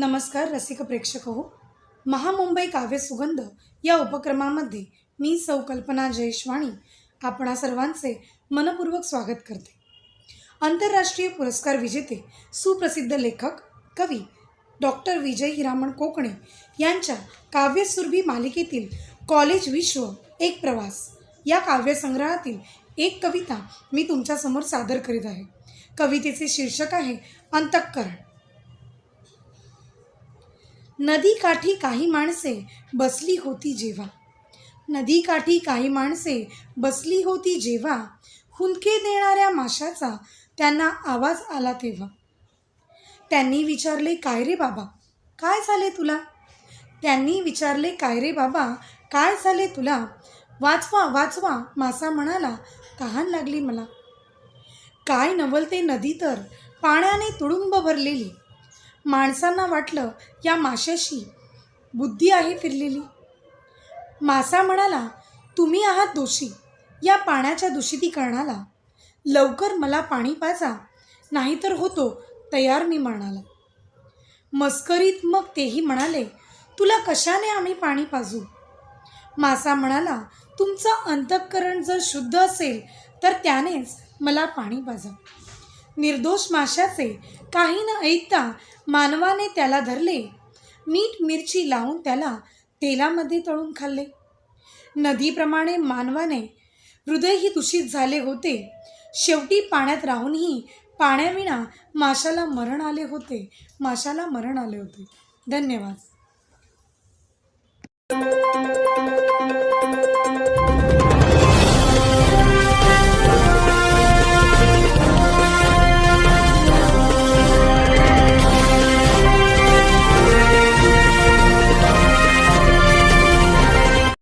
नमस्कार रसिक प्रेक्षक हो महामुंबई काव्य सुगंध या उपक्रमामध्ये मी सौ कल्पना जयश्वाणी आपणा सर्वांचे मनपूर्वक स्वागत करते. आंतरराष्ट्रीय पुरस्कार विजेते सुप्रसिद्ध लेखक कवी डॉक्टर विजय हिरामण कोकणे यांच्या काव्यसुरभी मालिकेतील कॉलेज विश्व एक प्रवास या काव्यसंग्रहातील एक कविता मी तुमच्यासमोर सादर करीत आहे. कवितेचे शीर्षक आहे अंतःकरण. नदीकाठी काही माणसे बसली होती जेव्हा. नदीकाठी काही माणसे बसली होती जेव्हा. हुंदके देणाऱ्या माशाचा त्यांना आवाज आला तेव्हा. त्यांनी विचारले काय रे बाबा? काय झाले तुला? त्यांनी विचारले काय रे बाबा? काय झाले तुला? वाचवा वाचवा मासा म्हणाला तहान लागली मला. काय नवलते नदी तर? पाण्याने तुडुंब भरलेली. माणसांना वाटलं या माशाशी बुद्धी आहे फिरलेली. मासा म्हणाला तुम्ही आहात दोषी. या पाण्याच्या दूषितीकरणाला लवकर मला पाणी पाजा. नाहीतर होतो तयार मी म्हणाला मस्करीत मग तेही म्हणाले तुला कशाने आम्ही पाणी पाजू? मासा म्हणाला तुमचं अंतःकरण जर शुद्ध असेल तर त्यानेच मला पाणी पाजा. निर्दोष माशाचे काही न ऐकता मानवाने त्याला धरले. मीठ मिरची लावून त्याला तेलामध्ये तळून खाल्ले. नदीप्रमाणे मानवाने हृदयही दूषित झाले होते. शेवटी पाण्यात राहूनही पाण्याविना माशाला मरण आले होते. माशाला मरण आले होते. धन्यवाद.